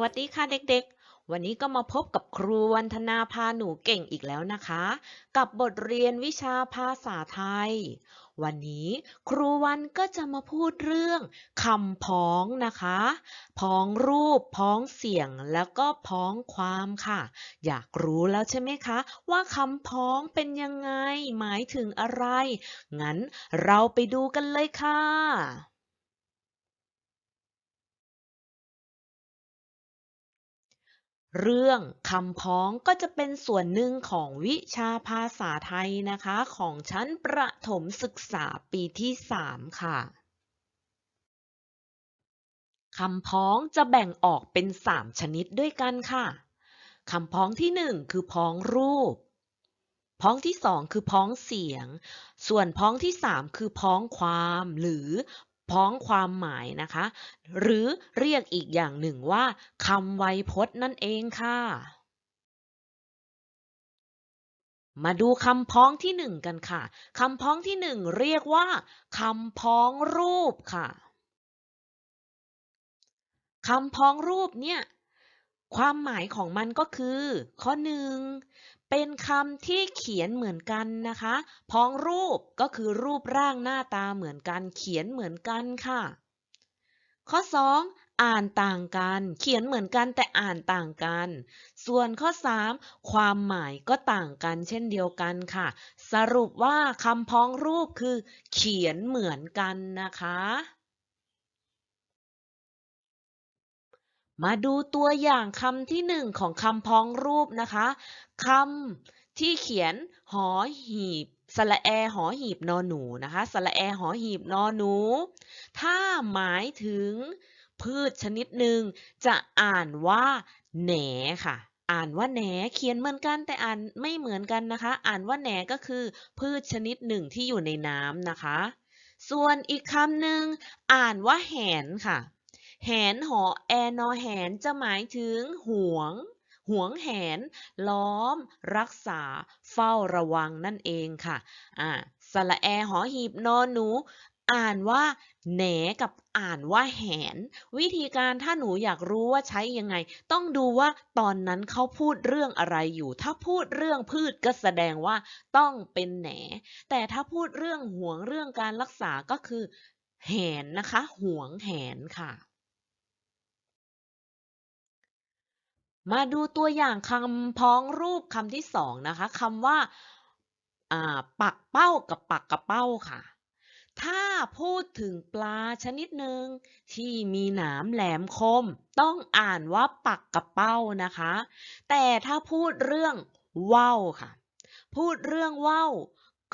วัสดีค่ะเด็กๆ วันนี้ก็มาพบกับครูวันธนาพาหนูเก่งอีกแล้วนะคะ กับบทเรียนวิชาภาษาไทย วันนี้ครูวันก็จะมาพูดเรื่องคำพ้องนะคะ พ้องรูป พ้องเสียง แล้วก็พ้องความค่ะ อยากรู้แล้วใช่ไหมคะ ว่าคำพ้องเป็นยังไง หมายถึงอะไร งั้นเราไปดูกันเลยค่ะ เรื่องคำพ้องก็จะเป็นส่วนหนึ่งของวิชาภาษาไทยนะคะ ของชั้นประถมศึกษาปีที่ 3 ค่ะคำพ้องจะแบ่งออกเป็น 3 ชนิดด้วยกันค่ะคำพ้องที่ 1 คือพ้องรูป พ้องที่ 2 คือพ้องเสียง ส่วนพ้องที่ 3 คือพ้องความ หรือ พ้องความหมายนะคะ หรือเรียกอีกอย่างหนึ่งว่าคำไวยพจน์นั่นเองค่ะ มาดูคำพ้องที่หนึ่งกันค่ะคำพ้องที่หนึ่งเรียกว่าคำพ้องรูปค่ะคำพ้องรูปเนี่ย ความหมายของมันก็คือ ข้อหนึ่งเป็นคำที่เขียนเหมือนกันนะคะ พ้องรูปก็คือรูปร่างหน้าตาเหมือนกัน เขียนเหมือนกันค่ะ ข้อ 2 อ่านต่างกัน เขียนเหมือนกันแต่อ่านต่างกัน ส่วนข้อ 3 ความหมายก็ต่างกันเช่นเดียวกันค่ะ สรุปว่าคำพ้องรูปคือ เขียนเหมือนกันนะคะ มาดูตัวอย่างคำที่หนึ่งของคำพ้องรูปนะคะคำที่เขียนหอหีบสระแอหอหีบนอหนูนะคะสระแอหอหีบนอหนู ถ้าหมายถึงพืชชนิดหนึ่งจะอ่านว่าแหนค่ะ อ่านว่าแหนเขียนเหมือนกันแต่อ่านไม่เหมือนกันนะคะ อ่านว่าแหนก็คือพืชชนิดหนึ่งที่อยู่ในน้ำนะคะ ส่วนอีกคำหนึ่งอ่านว่าแหนค่ะ แหนหอแอนอแหนจะหมายถึงห่วง ห่วงแหน ล้อม รักษา เฝ้าระวังนั่นเองค่ะอ่าสระแอหอหีบนอนหนู อ่านว่าแหนกับอ่านว่าแหน วิธีการถ้าหนูอยากรู้ว่าใช้ยังไง ต้องดูว่าตอนนั้นเขาพูดเรื่องอะไรอยู่ ถ้าพูดเรื่องพืชก็แสดงว่าต้องเป็นแหน แต่ถ้าพูดเรื่องห่วงเรื่องการรักษาก็คือแหนนะคะ ห่วงแหนค่ะ มาดูตัวอย่างคำพ้องรูปคำที่สองนะคะคำว่าปักเป้ากับปักกระเป้าค่ะ ถ้าพูดถึงปลาชนิดหนึ่งที่มีหนามแหลมคม ต้องอ่านว่าปักกระเป้านะคะ แต่ถ้าพูดเรื่องว่าวค่ะ พูดเรื่องว่าว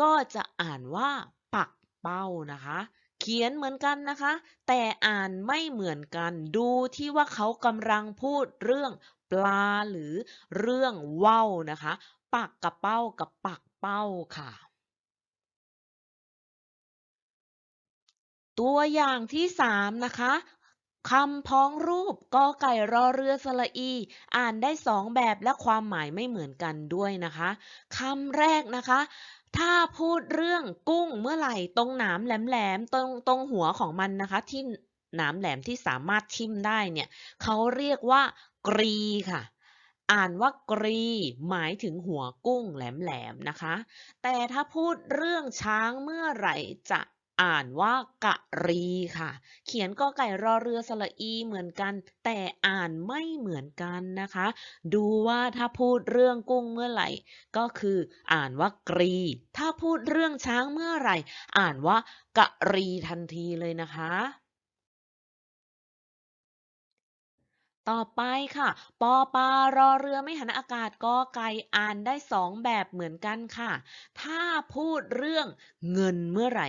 ก็จะอ่านว่าปักเป้านะคะเขียนเหมือนกันนะคะ แต่อ่านไม่เหมือนกันดูที่ว่าเขากำลังพูดเรื่อง ปลาหรือเรื่องว่าวนะคะ ปักกระเป้ากับปักเป้าค่ะ ตัวอย่างที่สามนะคะคำพ้องรูปกอไก่รอเรือสระอี อ่านได้สองแบบและความหมายไม่เหมือนกันด้วยนะคะคำแรกนะคะ ถ้าพูดเรื่องกุ้งเมื่อไหร่ตรงหนามแหลมๆตรงตรงหัวของมันนะคะที่ หนามแหลมที่สามารถทิ่มได้เนี่ยเขาเรียกว่ากรีค่ะ อ่านว่ากรี หมายถึงหัวกุ้งแหลมๆนะคะ แต่ถ้าพูดเรื่องช้างเมื่อไหร่จะอ่านว่ากะรีค่ะ เขียนก็ไก่รอเรือสระอีเหมือนกัน แต่อ่านไม่เหมือนกันนะคะ ดูว่าถ้าพูดเรื่องกุ้งเมื่อไหร่ ก็คืออ่านว่ากรี ถ้าพูดเรื่องช้างเมื่อไหร่ อ่านว่ากะรีทันทีเลยนะคะ ต่อไปค่ะ ปอปารอเรือไม่หันอากาศกอไก่อ่านได้สองแบบเหมือนกันค่ะ ถ้าพูดเรื่องเงินเมื่อไหร่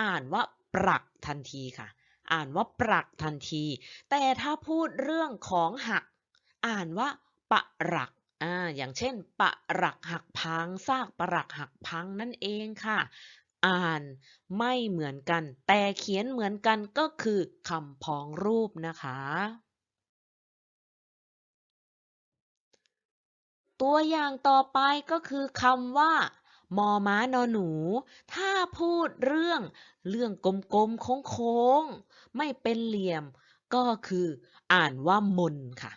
อ่านว่าปรักทันทีค่ะ อ่านว่าปรักทันที แต่ถ้าพูดเรื่องของหัก อ่านว่าปะรักอ่าอย่างเช่น ปะรักหักพังซากปรักหักพังนั่นเองค่ะ อ่านไม่เหมือนกัน แต่เขียนเหมือนกันก็คือคำพ้องรูปนะคะ ตัวอย่างต่อไปก็คือคำว่า มอม้านอหนู ถ้าพูดเรื่อง เรื่องกลมๆโค้งๆไม่เป็นเหลี่ยม ก็คืออ่านว่ามนค่ะ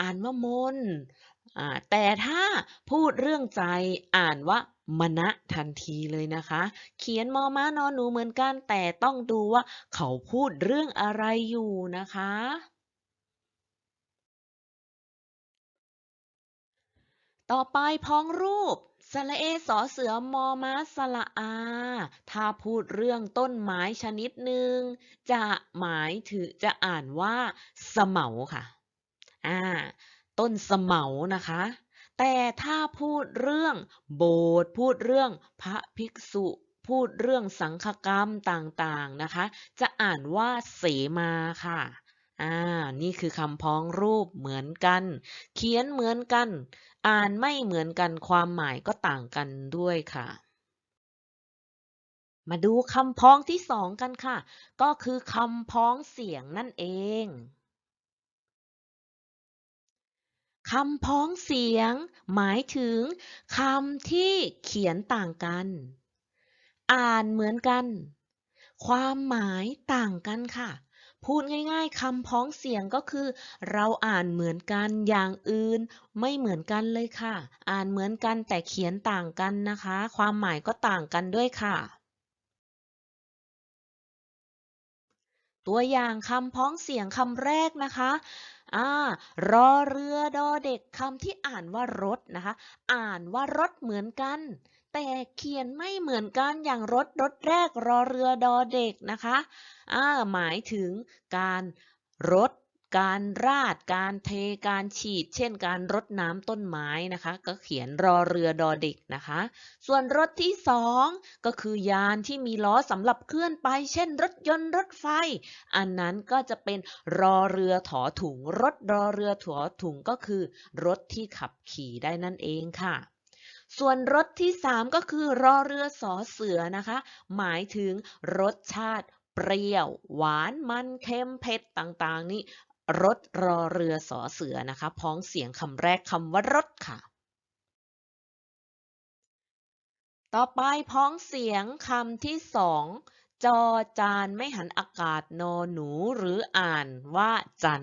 อ่านว่ามนแต่ถ้าพูดเรื่องใจอ่านว่ามณะทันทีเลยนะคะ เขียนมอม้านอนหนูเหมือนกันแต่ต้องดูว่าเขาพูดเรื่องอะไรอยู่นะคะ ต่อไปพ้องรูปสระเอสอเสือมอม้าสระอา ถ้าพูดเรื่องต้นไม้ชนิดหนึ่ง จะหมายถึงจะอ่านว่าสะเหมาค่ะอ่าต้นสะเหมานะคะ แต่ถ้าพูดเรื่องโบสถ์พูดเรื่องพระภิกษุ พูดเรื่องสังฆกรรมต่างๆนะคะ จะอ่านว่าเสมาค่ะ อ่า นี่คือคำพ้องรูปเหมือนกัน เขียนเหมือนกัน อ่านไม่เหมือนกันความหมายก็ต่างกันด้วยค่ะ มาดูคำพ้องที่สองกันค่ะ ก็คือคำพ้องเสียงนั่นเองคำพ้องเสียง หมายถึงคำที่เขียนต่างกัน อ่านเหมือนกัน ความหมายต่างกันค่ะ พูดง่ายๆคำพ้องเสียงก็คือ เราอ่านเหมือนกันอย่างอื่น ไม่เหมือนกันเลยค่ะ อ่านเหมือนกันแต่เขียนต่างกันนะคะ ความหมายก็ต่างกันด้วยค่ะ ตัวอย่างคำพ้องเสียงคำแรกนะคะอ่ารอเรือดอเด็กคำที่อ่านว่ารถนะคะ อ่านว่ารถเหมือนกัน แต่เขียนไม่เหมือนกันอย่างรถรถแรกรอเรือดอเด็กนะคะอ่าหมายถึงการรดการราด การเท การฉีด เช่นการรดน้ำต้นไม้นะคะ ก็เขียนรอเรือดอเด็กนะคะ ส่วนรถที่สองก็คือยานที่มีล้อสำหรับเคลื่อนไป เช่น รถยนต์รถไฟ อันนั้นก็จะเป็นรอเรือถอถุง รถรอเรือถอถุงก็คือ รถที่ขับขี่ได้นั่นเองค่ะ ส่วนรสที่สามก็คือรอเรือสอเสือนะคะ หมายถึงรสชาติเปรี้ยว หวานมันเค็มเผ็ดต่างๆ นี่รถรอเรือสอเสือนะคะ พ้องเสียงคำแรกคำว่ารถค่ะ ต่อไปพ้องเสียงคำที่สองจอจานไม่หันอากาศนอหนู หรือานว่าจัน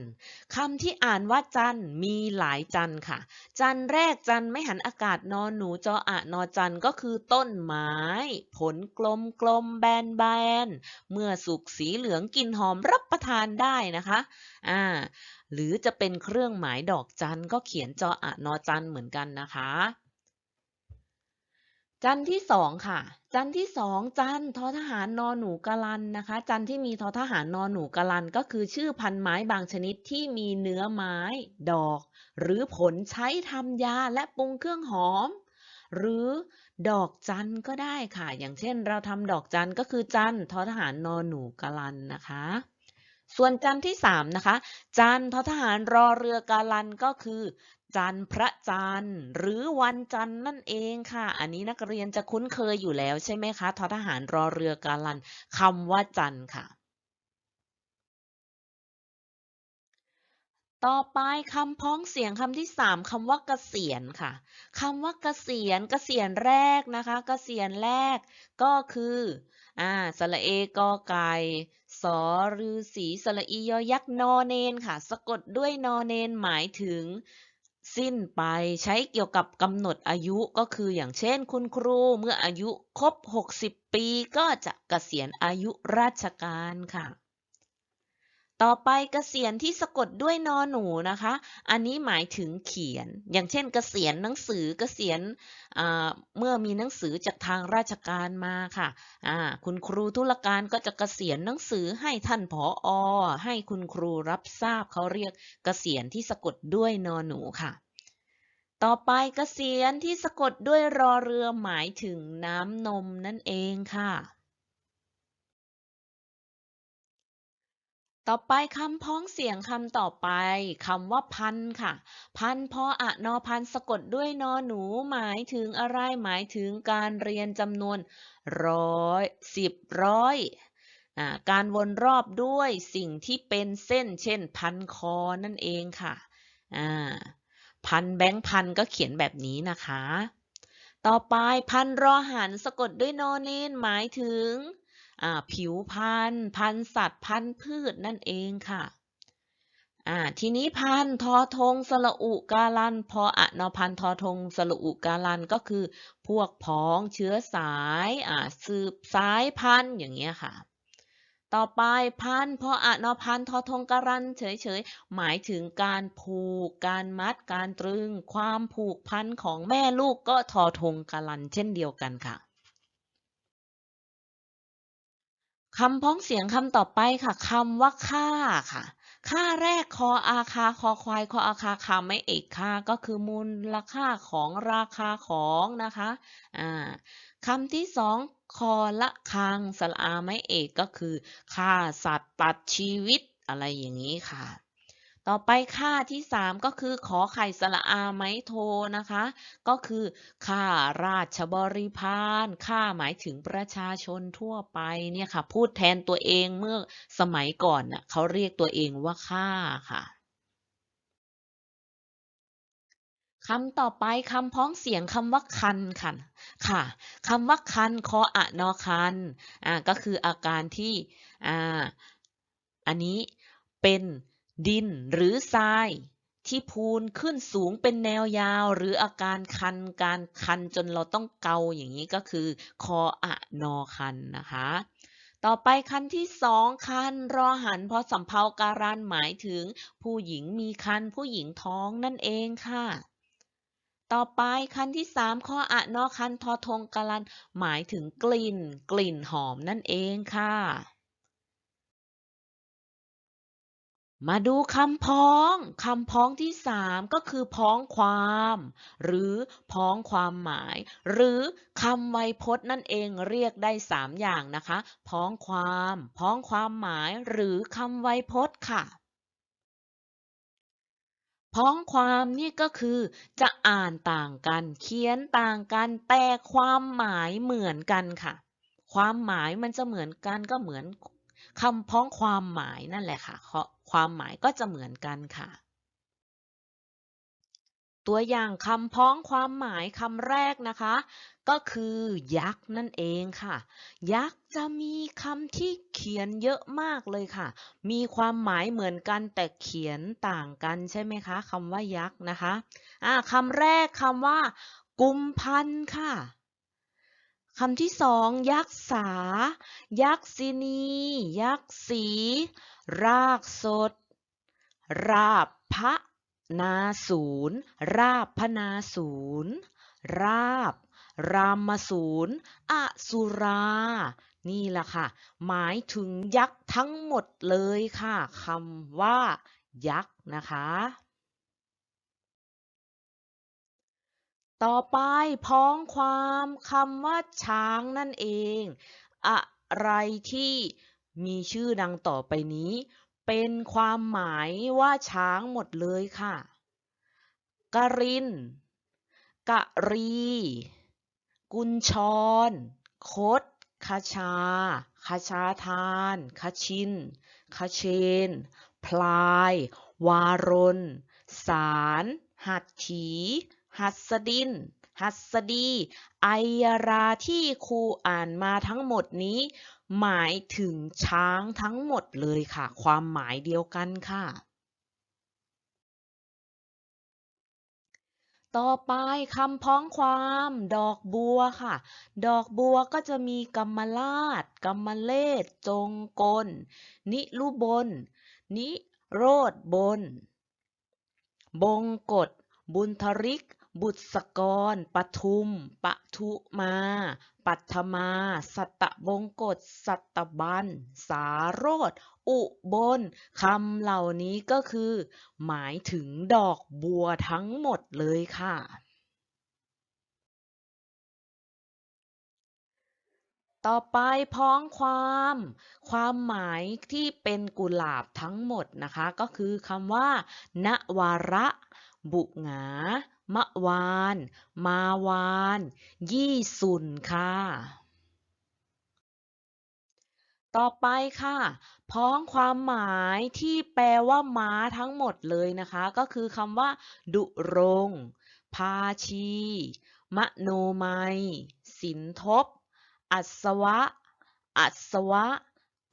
คำที่อ่านว่าจันมีหลายจันค่ะ จันแรกจันไม่หันอากาศนอนหนูจออะนอจันก็คือต้นไม้ ผลกลมกลมแบนแบนเมื่อสุกสีเหลืองกลิ่นหอมรับประทานได้นะคะอ่าหรือจะเป็นเครื่องหมายดอกจันก็เขียนจออะนอจันเหมือนกันนะคะ จันที่สองค่ะ จันที่สองจันทอทหารนอหนูกะลันนะคะ จันที่มีทอทหารนอหนูกะลัน ก็คือชื่อพันไม้บางชนิดที่มีเนื้อไม้ ดอก หรือผลใช้ทำยาและปรุงเครื่องหอม หรือดอกจันก็ได้ค่ะ อย่างเช่นเราทำดอกจันก็คือจันทอทหารนอหนูกะลันนะคะ ส่วนจันที่สามนะคะ จันทอทหารรอเรือกาลันก็คือ จันทร์พระจันทร์ หรือวันจันทร์นั่นเองค่ะ อันนี้นักเรียนจะคุ้นเคยอยู่แล้วใช่ไหมคะททหารรอเรือกาลันคำว่าจันทร์ค่ะ ต่อไปคำพ้องเสียงคำที่สามคำว่าเกษียณค่ะคำว่าเกษียณเกษียณแรกนะคะ เกษียณแรกก็คืออ่าสระเอกอไก่สอรือสีสระอียอยักษ์นอเนนค่ะ สะกดด้วยนอเนนหมายถึง สิ้นไปใช้เกี่ยวกับกำหนดอายุก็คืออย่างเช่นคุณครูเมื่ออายุครบ 60 ปีก็จะเกษียณอายุราชการค่ะ ต่อไปกเกษียณที่สะกดด้วยนอหนูนะคะ อันนี้หมายถึงเขียน อย่างเช่นกเกษียณหนังสือกเกษียณเมื่อมีหนังสือจากทางราชการมาค่ะ คุณครูธุรการก็จะกะเกษียณหนังสือให้ท่านผออให้คุณครูรับทราบเขาเรียกกเกษียณที่สะกดด้วยนอหนูค่ะ ต่อไปกเกษียณที่สะกดด้วยรอเรือหมายถึงน้ำนมนั่นเองค่ะ ต่อไปคำพ้องเสียงคำต่อไปคำว่าพันค่ะ พันพออะนอพันสะกดด้วยนอหนูหมายถึงอะไรหมายถึงการเรียนจำนวนร้อยสิบร้อยการวนรอบด้วยสิ่งที่เป็นเส้น เช่น พันคอนั่นเองค่ะพันแบงค์พันก็เขียนแบบนี้นะคะ ต่อไปพันรอหันสะกดด้วยนอเนนหมายถึง ผิวพันธุ์พันธุ์สัตว์พันธุ์พืชนั่นเองค่ะทีนี้พันทอทงสระอุกาลันพออะนอพันทอทงสระอุกาลันก็คือ พวกพ้องเชื้อสายสืบสายพันธุ์อย่างเงี้ยค่ะ ต่อไปพันพออะนอพันทอทงการันเฉยๆ หมายถึงการผูก การมัด การตรึง ความผูกพันของแม่ลูกก็ทอทงการันเช่นเดียวกันค่ะ คำพ้องเสียงคำต่อไปค่ะคำว่าค่าค่ะ ค่าแรกคออาคาคอควายคออาคาคาไม่เอกค่าก็คือมูลค่าของราคาของนะคะอ่าคำที่สองคอละคังสระอาไม่เอกก็คือค่าสัตว์ตัดชีวิตอะไรอย่างนี้ค่ะ ต่อไปค่าที่สามก็คือขอไข่สระอาไม้โทนะคะ ก็คือค่าราชบริพารค่าหมายถึงประชาชนทั่วไปเนี่ยค่ะ พูดแทนตัวเองเมื่อสมัยก่อนน่ะเขาเรียกตัวเองว่าค่าค่ะคำต่อไปคำพ้องเสียงคำว่าคันค่ะค่ะคำว่าคันคออะนอคันอ่าก็คืออาการที่อ่าอันนี้เป็น ดินหรือทรายที่พูนขึ้นสูงเป็นแนวยาว หรืออาการคันการคันจนเราต้องเกาอย่างนี้ก็คือ คออะนอคันนะคะ ต่อไปคันที่สองคันรอหันพอสำเพาการันหมายถึง ผู้หญิงมีคันผู้หญิงท้องนั่นเองค่ะ ต่อไปคันที่สามข้ออะนอคันทอทงการันหมายถึงกลิ่น กลิ่นหอมนั่นเองค่ะ มาดูคำพ้อง คำพ้องที่สามก็คือพ้องความ หรือพ้องความหมาย หรือคำไวยพจน์นั่นเองเรียกได้สามอย่างนะคะ พ้องความ พ้องความหมาย หรือคำไวยพจน์ค่ะ พ้องความนี่ก็คือ จะอ่านต่างกัน เขียนต่างกัน แต่ความหมายเหมือนกันค่ะ ความหมายมันจะเหมือนกันก็เหมือนคำพ้องความหมายนั่นแหละค่ะ ความหมายก็จะเหมือนกันค่ะ ตัวอย่างคำพ้องความหมายคำแรกนะคะ ก็คือยักษ์นั่นเองค่ะ ยักษ์จะมีคำที่เขียนเยอะมากเลยค่ะ มีความหมายเหมือนกันแต่เขียนต่างกันใช่ไหมคะคำว่ายักษ์นะคะะคำแรกคำว่า กุมพันค่ะ คำที่สองยักษ์สา ยักษินี ยักษีรากสด ราบพระนาศูนย์ราบพนาศูนย์ราบ รามศูนย์อสุรา นี่แหละค่ะ หมายถึงยักษ์ทั้งหมดเลยค่ะคำว่า ยักษ์นะคะ ต่อไปพ้องความคำว่าช้างนั่นเอง อะไรที่มีชื่อดังต่อไปนี้ เป็นความหมายว่าช้างหมดเลยค่ะ กริน กะรี กุญชร คดคาชาคาชาทานคาชินคาเชน พลาย วารน สาร หัดขี หัสดิน หัสดี ไอยราที่ครูอ่านมาทั้งหมดนี้ หมายถึงช้างทั้งหมดเลยค่ะ ความหมายเดียวกันค่ะ ต่อไปคำพ้องความ ดอกบัวค่ะ ดอกบัวก็จะมีกรรมลาดกรรมเลศจงกล นิลุบน นิโรธบน บงกฎบุญทริก บุษกร ปทุม ปทุมา ปัทมา สัตบงกฎสัตบัน สาโรธอุบลคำเหล่านี้ก็คือ หมายถึงดอกบัวทั้งหมดเลยค่ะต่อไปพ้องความ ความหมายที่เป็นกุหลาบทั้งหมดนะคะ ก็คือคำว่าณวาระ บุหงา มะวาน มาวาน ยี่สุนค่ะ ต่อไปค่ะ พ้องความหมายที่แปลว่าม้าทั้งหมดเลยนะคะ ก็คือคำว่า ดุรงพาชี มโนมัย สินทบ อัศวะ อัศวะ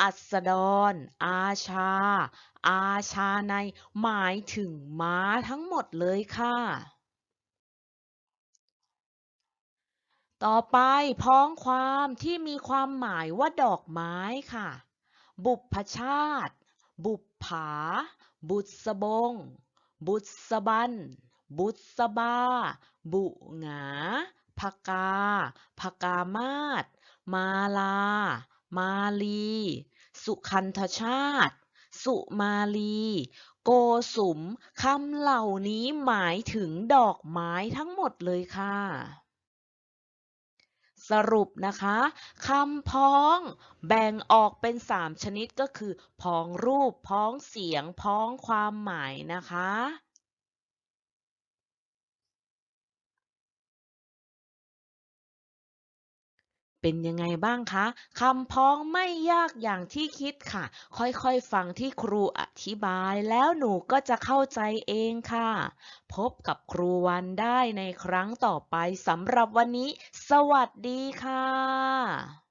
อัสดร อาชา อาชาใน หมายถึงม้าทั้งหมดเลยค่ะ ต่อไปพ้องความที่มีความหมายว่าดอกไม้ค่ะ บุพชาติ บุปผา บุษบง บุษบัน บุษบา บุหงาพกาพกามาศมาลา มาลี สุคันธชาติ สุมาลี โกสุมคำเหล่านี้หมายถึงดอกไม้ทั้งหมดเลยค่ะ สรุปนะคะคำพ้องแบ่งออกเป็น 3 ชนิดก็คือ พ้องรูป พ้องเสียง พ้องความหมายนะคะ เป็นยังไงบ้างคะคำพ้องไม่ยากอย่างที่คิดค่ะ ค่อยๆฟังที่ครูอธิบายแล้วหนูก็จะเข้าใจเองค่ะ พบกับครูวันได้ในครั้งต่อไปสำหรับวันนี้ สวัสดีค่ะ